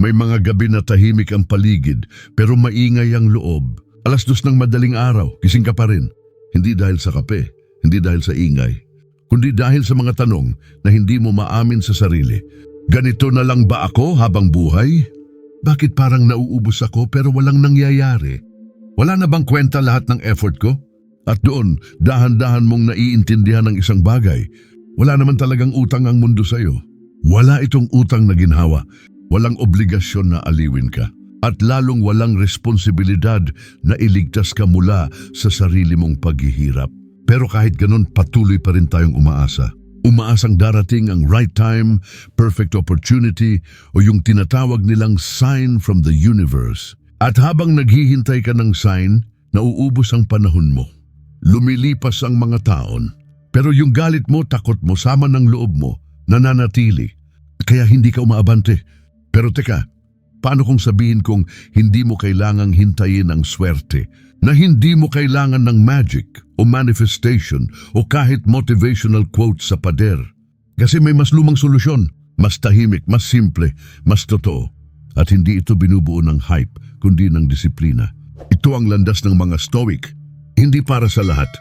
May mga gabi na tahimik ang paligid pero maingay ang loob. Alas dos ng madaling araw, gising ka pa rin. Hindi dahil sa kape, hindi dahil sa ingay, kundi dahil sa mga tanong na hindi mo maamin sa sarili. Ganito na lang ba ako habang buhay? Bakit parang nauubos ako pero walang nangyayari? Wala na bang kwenta lahat ng effort ko? At doon, dahan-dahan mong naiintindihan ng isang bagay. Wala naman talagang utang ang mundo sa'yo. Wala itong utang na ginhawa. Walang obligasyon na aliwin ka. At lalong walang responsibilidad na iligtas ka mula sa sarili mong paghihirap. Pero kahit ganun, patuloy pa rin tayong umaasa. Umaasang darating ang right time, perfect opportunity, o yung tinatawag nilang sign from the universe. At habang naghihintay ka ng sign, nauubos ang panahon mo. Lumilipas ang mga taon. Pero yung galit mo, takot mo, sama ng loob mo, nananatili. Kaya hindi ka umaabante. Pero teka, paano kung sabihin kong hindi mo kailangang hintayin ang swerte? Na hindi mo kailangan ng magic o manifestation o kahit motivational quote sa pader? Kasi may mas lumang solusyon, mas tahimik, mas simple, mas totoo. At hindi ito binubuo ng hype, kundi ng disiplina. Ito ang landas ng mga stoic. Hindi para sa lahat,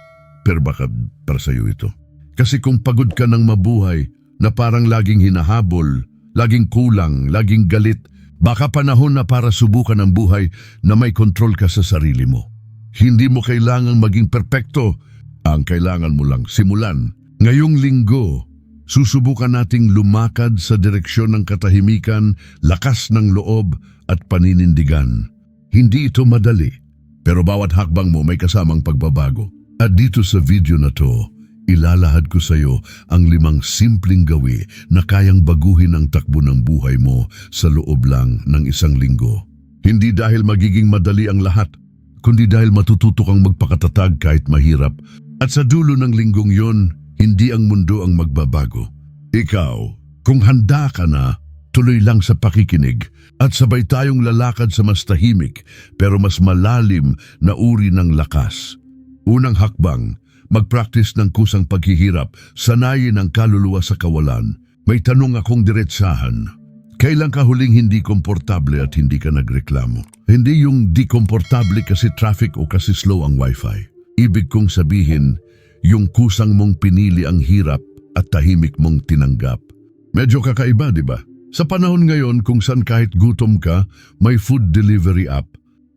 pero baka para sa iyo ito. Kasi kung pagod ka ng mabuhay na parang laging hinahabol, laging kulang, laging galit, baka panahon na para subukan ang buhay na may kontrol ka sa sarili mo. Hindi mo kailangang maging perpekto. Ang kailangan mo lang simulan. Ngayong linggo, susubukan nating lumakad sa direksyon ng katahimikan, lakas ng loob at paninindigan. Hindi ito madali, pero bawat hakbang mo may kasamang pagbabago. At dito sa video na to, ilalahad ko sa iyo ang limang simpleng gawi na kayang baguhin ang takbo ng buhay mo sa loob lang ng isang linggo. Hindi dahil magiging madali ang lahat, kundi dahil matututo kang magpakatatag kahit mahirap. At sa dulo ng linggong yon, hindi ang mundo ang magbabago. Ikaw, kung handa ka na, tuloy lang sa pakikinig at sabay tayong lalakad sa mas tahimik pero mas malalim na uri ng lakas. Unang hakbang, mag-practice ng kusang paghihirap, sanayin ang kaluluwa sa kawalan. May tanong akong diretsahan. Kailan ka huling hindi komportable at hindi ka nagreklamo? Hindi yung di komportable kasi traffic o kasi slow ang wifi. Ibig kong sabihin, yung kusang mong pinili ang hirap at tahimik mong tinanggap. Medyo kakaiba, di ba? Sa panahon ngayon kung saan kahit gutom ka, may food delivery app.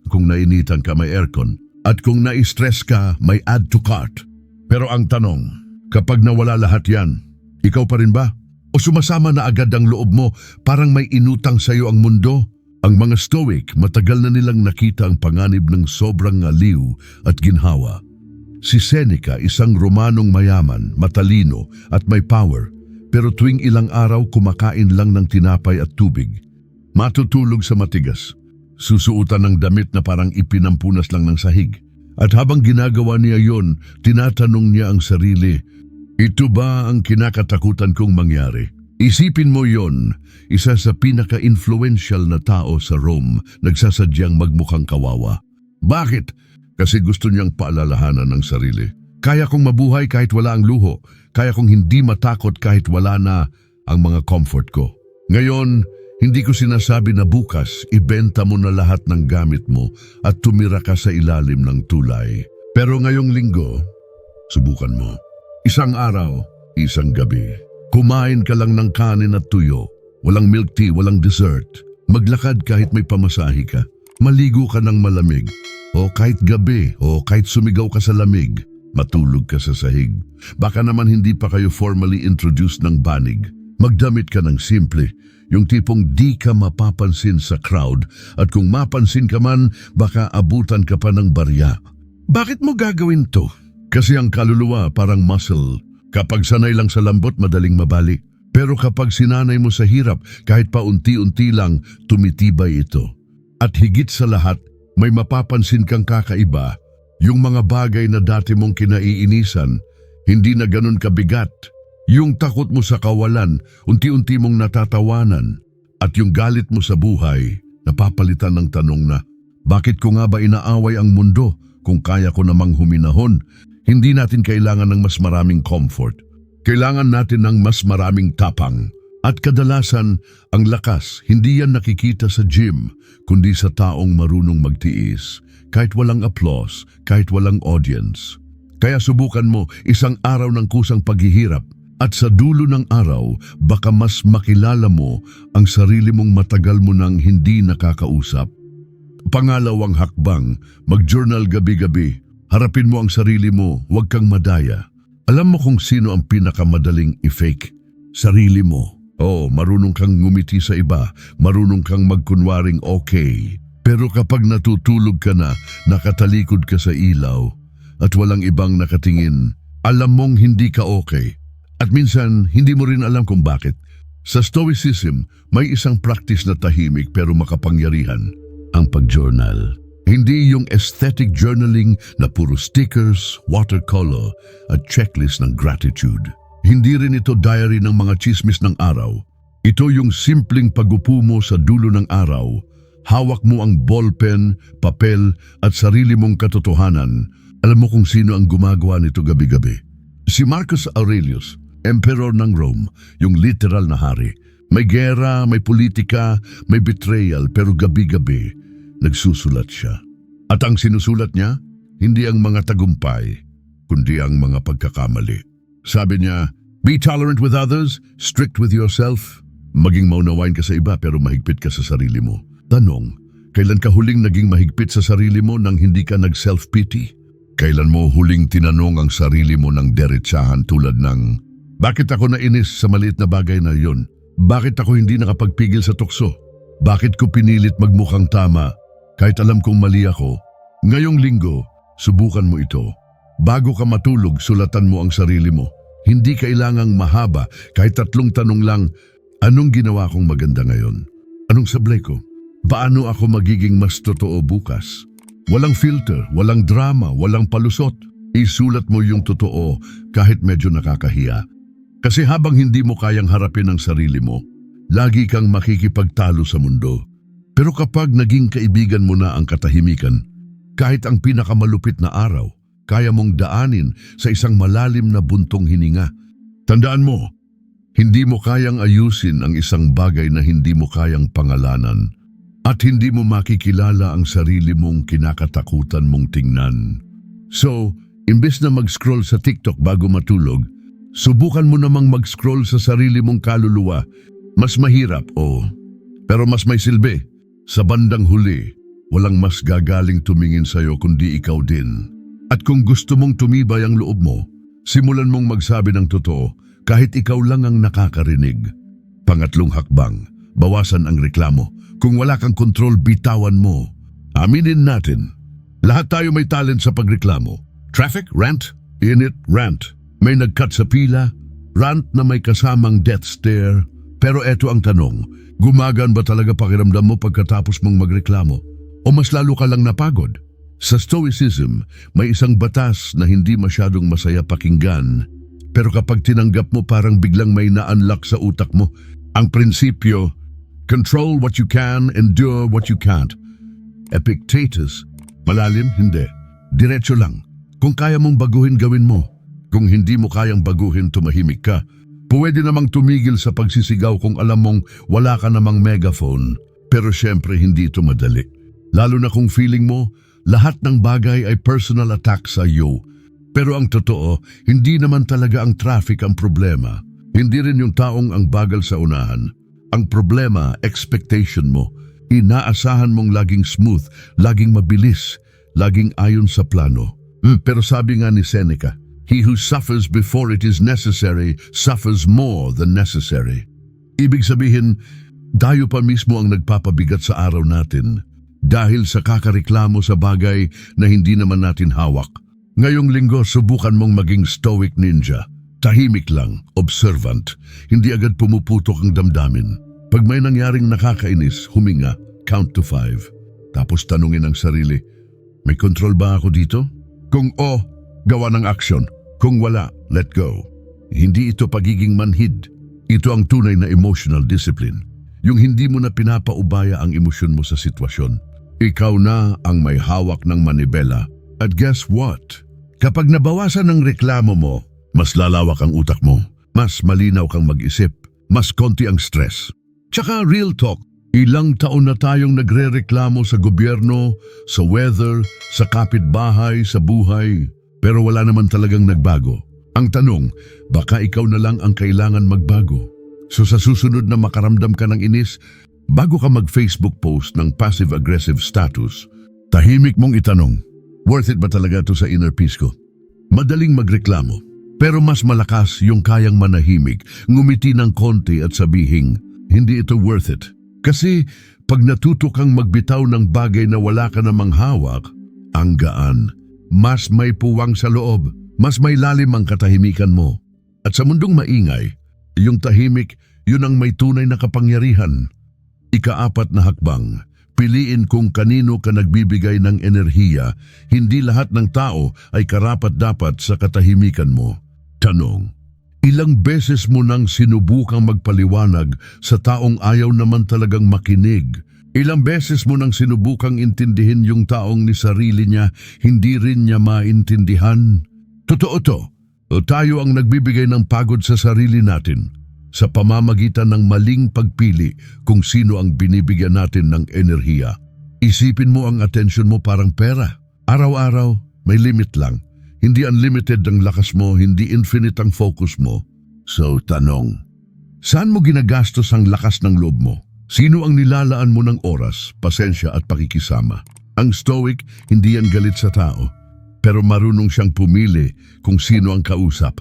Kung nainitan ka, may aircon. At kung na-stress ka, may add to cart. Pero ang tanong, kapag nawala lahat yan, ikaw pa rin ba? O sumasama na agad ang loob mo parang may inutang sa'yo ang mundo? Ang mga stoic, matagal na nilang nakita ang panganib ng sobrang aliw at ginhawa. Si Seneca, isang Romanong mayaman, matalino at may power, pero tuwing ilang araw kumakain lang ng tinapay at tubig. Matutulog sa matigas. Susuutan ng damit na parang ipinampunas lang ng sahig. At habang ginagawa niya yon, tinatanong niya ang sarili, ito ba ang kinakatakutan kong mangyari? Isipin mo yon, isa sa pinaka-influential na tao sa Rome nagsasadyang magmukhang kawawa. Bakit? Kasi gusto niyang paalalahanan ng sarili. Kaya kong mabuhay kahit wala ang luho. Kaya kong hindi matakot kahit wala na ang mga comfort ko. Ngayon, hindi ko sinasabi na bukas ibenta mo na lahat ng gamit mo at tumira ka sa ilalim ng tulay. Pero ngayong linggo, subukan mo. Isang araw, isang gabi. Kumain ka lang ng kanin at tuyo. Walang milk tea, walang dessert. Maglakad kahit may pamasahe ka. Maligo ka ng malamig. O kahit gabi, o kahit sumigaw ka sa lamig. Matulog ka sa sahig. Baka naman hindi pa kayo formally introduced ng banig. Magdamit ka ng simple, yung tipong di ka mapapansin sa crowd at kung mapansin ka man, baka abutan ka pa ng barya. Bakit mo gagawin to? Kasi ang kaluluwa parang muscle. Kapag sanay lang sa lambot, madaling mabali. Pero kapag sinanay mo sa hirap, kahit pa unti-unti lang, tumitibay ito. At higit sa lahat, may mapapansin kang kakaiba, yung mga bagay na dati mong kinaiinisan, hindi na ganun kabigat. Yung takot mo sa kawalan, unti-unti mong natatawanan. At yung galit mo sa buhay, napapalitan ng tanong na, bakit ko nga ba inaaway ang mundo kung kaya ko namang huminahon? Hindi natin kailangan ng mas maraming comfort. Kailangan natin ng mas maraming tapang. At kadalasan, ang lakas hindi yan nakikita sa gym, kundi sa taong marunong magtiis, kahit walang applause, kahit walang audience. Kaya subukan mo isang araw ng kusang paghihirap at sa dulo ng araw, baka mas makilala mo ang sarili mong matagal mo nang hindi nakakausap. Pangalawang hakbang, mag-journal gabi-gabi. Harapin mo ang sarili mo, huwag kang madaya. Alam mo kung sino ang pinakamadaling i-fake? Sarili mo. Oo, marunong kang ngumiti sa iba, marunong kang magkunwaring okay. Pero kapag natutulog ka na, nakatalikod ka sa ilaw, at walang ibang nakatingin, alam mong hindi ka okay. At minsan, hindi mo rin alam kung bakit. Sa Stoicism, may isang practice na tahimik pero makapangyarihan, ang pag-journal. Hindi yung aesthetic journaling na puro stickers, watercolor at checklist ng gratitude. Hindi rin ito diary ng mga chismis ng araw. Ito yung simpleng pagupo mo sa dulo ng araw, hawak mo ang ballpen, papel at sarili mong katotohanan. Alam mo kung sino ang gumagawa nito gabi-gabi. Si Marcus Aurelius, emperor ng Rome, yung literal na hari. May gera, may politika, may betrayal, pero gabi-gabi, nagsusulat siya. At ang sinusulat niya, hindi ang mga tagumpay, kundi ang mga pagkakamali. Sabi niya, be tolerant with others, strict with yourself. Maging maunawain ka sa iba pero mahigpit ka sa sarili mo. Tanong, kailan ka huling naging mahigpit sa sarili mo nang hindi ka nag-self-pity? Kailan mo huling tinanong ang sarili mo ng derechahan tulad ng, Bakit ako nainis sa maliit na bagay na yon? Bakit ako hindi nakapagpigil sa tukso? Bakit ko pinilit magmukhang tama kahit alam kong mali ako? Ngayong linggo, subukan mo ito. Bago ka matulog, sulatan mo ang sarili mo. Hindi kailangang mahaba, kahit tatlong tanong lang, anong ginawa kong maganda ngayon? Anong sablay ko? Paano ako magiging mas totoo bukas? Walang filter, walang drama, walang palusot. Isulat mo yung totoo kahit medyo nakakahiya. Kasi habang hindi mo kayang harapin ang sarili mo, lagi kang makikipagtalo sa mundo. Pero kapag naging kaibigan mo na ang katahimikan, kahit ang pinakamalupit na araw, kaya mong daanin sa isang malalim na buntong hininga. Tandaan mo, hindi mo kayang ayusin ang isang bagay na hindi mo kayang pangalanan at hindi mo makikilala ang sarili mong kinakatakutan mong tingnan. So, imbes na mag-scroll sa TikTok bago matulog, subukan mo namang mag-scroll sa sarili mong kaluluwa. Mas mahirap, oo. Pero mas may silbi. Sa bandang huli, walang mas gagaling tumingin sa'yo kundi ikaw din. At kung gusto mong tumibay ang loob mo, simulan mong magsabi ng totoo kahit ikaw lang ang nakakarinig. Pangatlong hakbang, bawasan ang reklamo. Kung wala kang kontrol, bitawan mo. Aminin natin, lahat tayo may talent sa pagreklamo. Traffic, rant, init, rant. May nag-cut sa pila, rant na may kasamang death stare. Pero eto ang tanong, gumagan ba talaga pakiramdam mo pagkatapos mong magreklamo? O mas lalo ka lang napagod? Sa Stoicism, may isang batas na hindi masyadong masaya pakinggan. Pero kapag tinanggap mo parang biglang may na-unlock sa utak mo, ang prinsipyo, control what you can, endure what you can't. Epictetus, malalim, hindi. Diretso lang. Kung kaya mong baguhin, gawin mo. Kung hindi mo kayang baguhin, tumahimik ka. Pwede namang tumigil sa pagsisigaw kung alam mong wala ka namang megaphone. Pero syempre hindi ito madali. Lalo na kung feeling mo, lahat ng bagay ay personal attack sa iyo. Pero ang totoo, hindi naman talaga ang traffic ang problema. Hindi rin yung taong ang bagal sa unahan. Ang problema, expectation mo. Inaasahan mong laging smooth, laging mabilis, laging ayon sa plano. Hmm, pero sabi nga ni Seneca, He who suffers before it is necessary suffers more than necessary. Ibig sabihin, tayo pa mismo ang nagpapabigat sa araw natin dahil sa kakareklamo sa bagay na hindi naman natin hawak. Ngayong linggo, subukan mong maging stoic ninja. Tahimik lang, observant, hindi agad pumuputok ang damdamin. Pag may nangyaring nakakainis, huminga, count to five. Tapos tanungin ang sarili, may control ba ako dito? Kung o, gawa ng aksyon. Kung wala, let go. Hindi ito pagiging manhid. Ito ang tunay na emotional discipline. Yung hindi mo na pinapaubaya ang emosyon mo sa sitwasyon. Ikaw na ang may hawak ng manibela. At guess what? Kapag nabawasan ang reklamo mo, mas lalawak ang utak mo. Mas malinaw kang mag-isip. mas konti ang stress. Tsaka real talk, ilang taon na tayong nagre-reklamo sa gobyerno, sa weather, sa kapitbahay, sa buhay. Pero wala naman talagang nagbago. Ang tanong, baka ikaw na lang ang kailangan magbago. So sa susunod na makaramdam ka ng inis, bago ka mag-Facebook post ng passive-aggressive status, tahimik mong itanong, worth it ba talaga to sa inner peace ko? Madaling magreklamo, pero mas malakas yung kayang manahimik, ngumiti ng konti at sabihing, hindi ito worth it. Kasi pag natuto kang magbitaw ng bagay na wala ka namang hawak, ang gaan, mas may puwang sa loob, mas may lalim ang katahimikan mo. At sa mundong maingay, yung tahimik, yun ang may tunay na kapangyarihan. Ikaapat na hakbang, piliin kung kanino ka nagbibigay ng enerhiya, hindi lahat ng tao ay karapat dapat sa katahimikan mo. Tanong, ilang beses mo nang sinubukang magpaliwanag sa taong ayaw naman talagang makinig? Ilang beses mo nang sinubukang intindihin yung taong ni sarili niya, hindi rin niya maintindihan? Totoo to, tayo ang nagbibigay ng pagod sa sarili natin sa pamamagitan ng maling pagpili kung sino ang binibigyan natin ng enerhiya. Isipin mo ang atensyon mo parang pera. Araw-araw, may limit lang. Hindi unlimited ang lakas mo, hindi infinite ang focus mo. So, tanong, saan mo ginagastos ang lakas ng loob mo? Sino ang nilalaan mo ng oras, pasensya at pakikisama? Ang stoic, hindi yan galit sa tao, pero marunong siyang pumili kung sino ang kausap.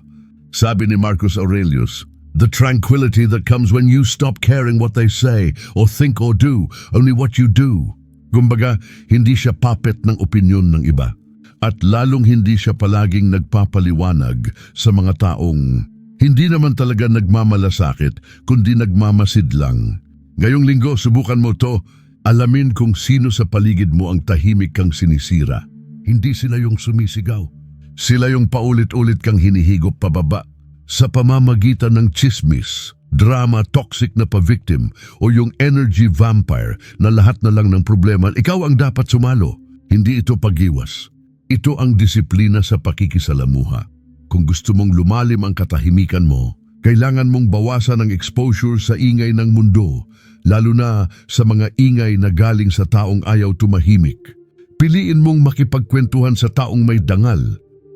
Sabi ni Marcus Aurelius, The tranquility that comes when you stop caring what they say or think or do, only what you do. Kumbaga, hindi siya puppet ng opinyon ng iba. At lalong hindi siya palaging nagpapaliwanag sa mga taong hindi naman talaga nagmamalasakit, kundi nagmamasid lang. Ngayong linggo, subukan mo to. Alamin kung sino sa paligid mo ang tahimik kang sinisira. Hindi sila yung sumisigaw. Sila yung paulit-ulit kang hinihigop pababa sa pamamagitan ng chismis, drama, toxic na pa-victim o yung energy vampire na lahat na lang ng problema, ikaw ang dapat sumalo. Hindi ito pagiwas. Ito ang disiplina sa pakikisalamuha. Kung gusto mong lumalim ang katahimikan mo, kailangan mong bawasan ang exposure sa ingay ng mundo, lalo na sa mga ingay na galing sa taong ayaw tumahimik. Piliin mong makipagkwentuhan sa taong may dangal,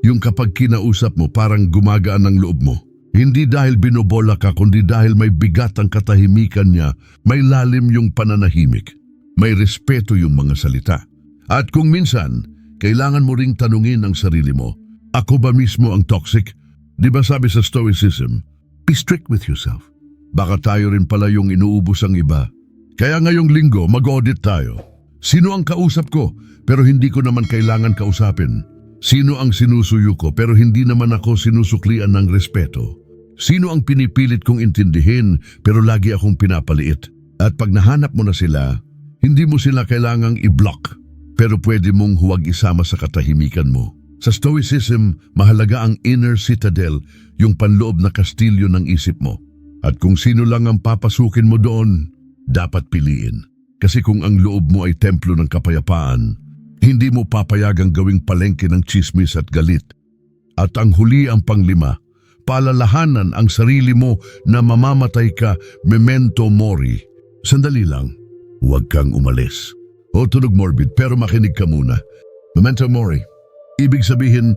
yung kapag kinausap mo parang gumagaan ng loob mo. Hindi dahil binobola ka kundi dahil may bigat ang katahimikan niya, may lalim yung pananahimik, may respeto yung mga salita. At kung minsan, kailangan mo ring tanungin ang sarili mo, ako ba mismo ang toxic? Di ba sabi sa Stoicism, be strict with yourself. Baka tayo rin pala yung inuubos ang iba. Kaya ngayong linggo, mag-audit tayo. Sino ang kausap ko pero hindi ko naman kailangan kausapin? Sino ang sinusuyo ko pero hindi naman ako sinusuklian ng respeto? Sino ang pinipilit kong intindihin pero lagi akong pinapaliit? At pag nahanap mo na sila, hindi mo sila kailangang i-block pero pwede mong huwag isama sa katahimikan mo. Sa Stoicism, mahalaga ang inner citadel, yung panloob na kastilyo ng isip mo. At kung sino lang ang papasukin mo doon, dapat piliin. Kasi kung ang loob mo ay templo ng kapayapaan, hindi mo papayagang gawing palengke ng chismis at galit. At ang huli ang panglima, palalahanan ang sarili mo na mamamatay ka memento mori. Sandali lang, huwag kang umalis. O tunog morbid pero makinig ka muna. Memento mori, ibig sabihin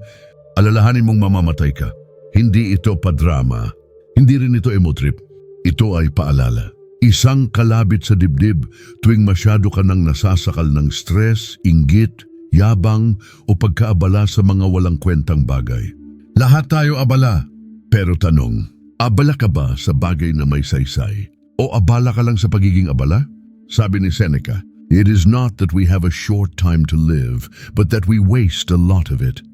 alalahanin mong mamamatay ka. Hindi ito padrama, hindi rin ito emotrip. Ito ay paalala. Isang kalabit sa dibdib tuwing masyado ka nang nasasakal ng stress, inggit, yabang o pagkaabala sa mga walang kwentang bagay. Lahat tayo abala, pero tanong, abala ka ba sa bagay na may saysay? O abala ka lang sa pagiging abala? Sabi ni Seneca, It is not that we have a short time to live, but that we waste a lot of it.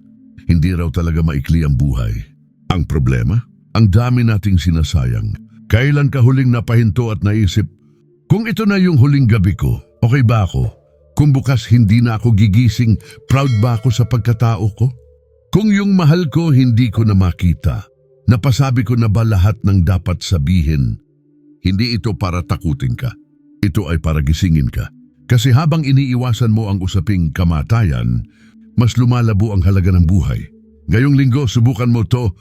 Hindi raw talaga maikli ang buhay. Ang problema? Ang dami nating sinasayang. Kailan ka huling napahinto at naisip, kung ito na yung huling gabi ko, okay ba ako? Kung bukas hindi na ako gigising, proud ba ako sa pagkatao ko? Kung yung mahal ko hindi ko na makita, napasabi ko na ba lahat ng dapat sabihin? Hindi ito para takutin ka. Ito ay para gisingin ka. Kasi habang iniiwasan mo ang usaping kamatayan, mas lumalabo ang halaga ng buhay. Ngayong linggo, subukan mo to.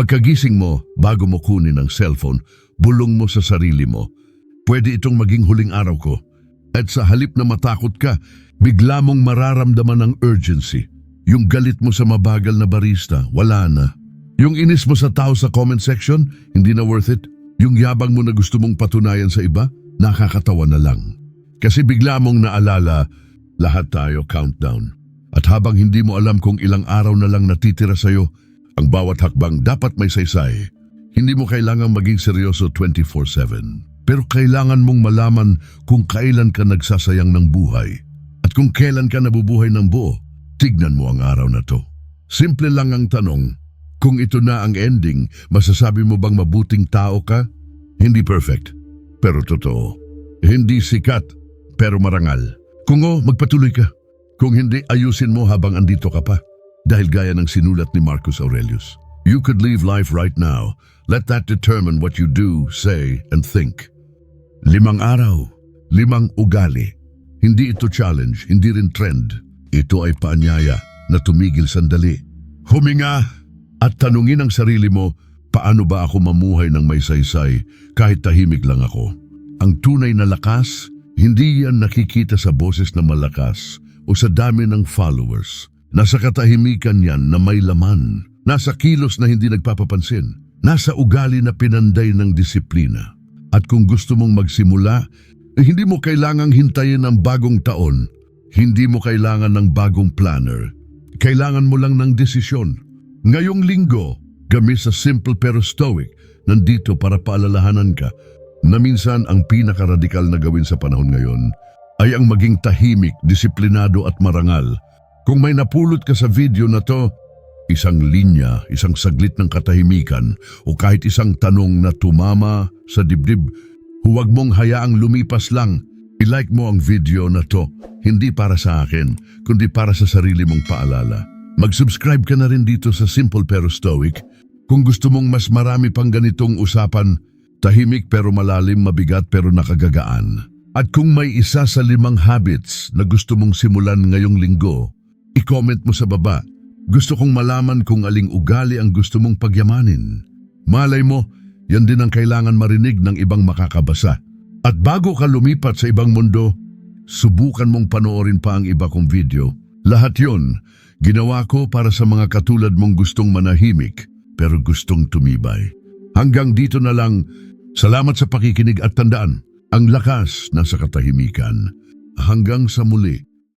Pagkagising mo, bago mo kunin ang cellphone, bulong mo sa sarili mo. Pwede itong maging huling araw ko. At sa halip na matakot ka, bigla mong mararamdaman ng urgency. Yung galit mo sa mabagal na barista, wala na. Yung inis mo sa tao sa comment section, hindi na worth it. Yung yabang mo na gusto mong patunayan sa iba, nakakatawa na lang. Kasi bigla mong naalala, lahat tayo countdown. At habang hindi mo alam kung ilang araw na lang natitira sa'yo, ang bawat hakbang dapat may saysay. Hindi mo kailangang maging seryoso 24-7. Pero kailangan mong malaman kung kailan ka nagsasayang ng buhay. At kung kailan ka nabubuhay ng buo, tignan mo ang araw na to. Simple lang ang tanong, kung ito na ang ending, masasabi mo bang mabuting tao ka? Hindi perfect, pero totoo. Hindi sikat, pero marangal. Kung o, magpatuloy ka. Kung hindi, ayusin mo habang andito ka pa. Dahil gaya ng sinulat ni Marcus Aurelius, You could live life right now. Let that determine what you do, say, and think. Limang araw, limang ugali. Hindi ito challenge, hindi rin trend. Ito ay paanyaya na tumigil sandali. Huminga at tanungin ang sarili mo, paano ba ako mamuhay ng may saysay kahit tahimik lang ako? Ang tunay na lakas, hindi yan nakikita sa boses na malakas o sa dami ng followers. Nasa katahimikan yan na may laman. Nasa kilos na hindi nagpapapansin. Nasa ugali na pinanday ng disiplina. At kung gusto mong magsimula, eh, hindi mo kailangang hintayin ang bagong taon. Hindi mo kailangan ng bagong planner. Kailangan mo lang ng desisyon. Ngayong linggo, kami sa Simple pero Stoic, nandito para paalalahanan ka na minsan ang pinakaradikal na gawin sa panahon ngayon ay ang maging tahimik, disiplinado at marangal. Kung may napulot ka sa video na to, isang linya, isang saglit ng katahimikan o kahit isang tanong na tumama sa dibdib, huwag mong hayaang lumipas lang. I-like mo ang video na to, hindi para sa akin, kundi para sa sarili mong paalala. Mag-subscribe ka na rin dito sa Simple Pero Stoic. Kung gusto mong mas marami pang ganitong usapan, tahimik pero malalim, mabigat pero nakagagaan. At kung may isa sa limang habits na gusto mong simulan ngayong linggo, i-comment mo sa baba. Gusto kong malaman kung aling ugali ang gusto mong pagyamanin. Malay mo, yan din ang kailangan marinig ng ibang makakabasa. At bago ka lumipat sa ibang mundo, subukan mong panoorin pa ang iba kong video. Lahat yon, ginawa ko para sa mga katulad mong gustong manahimik pero gustong tumibay. Hanggang dito na lang, salamat sa pakikinig at tandaan, ang lakas nasa katahimikan. Hanggang sa muli.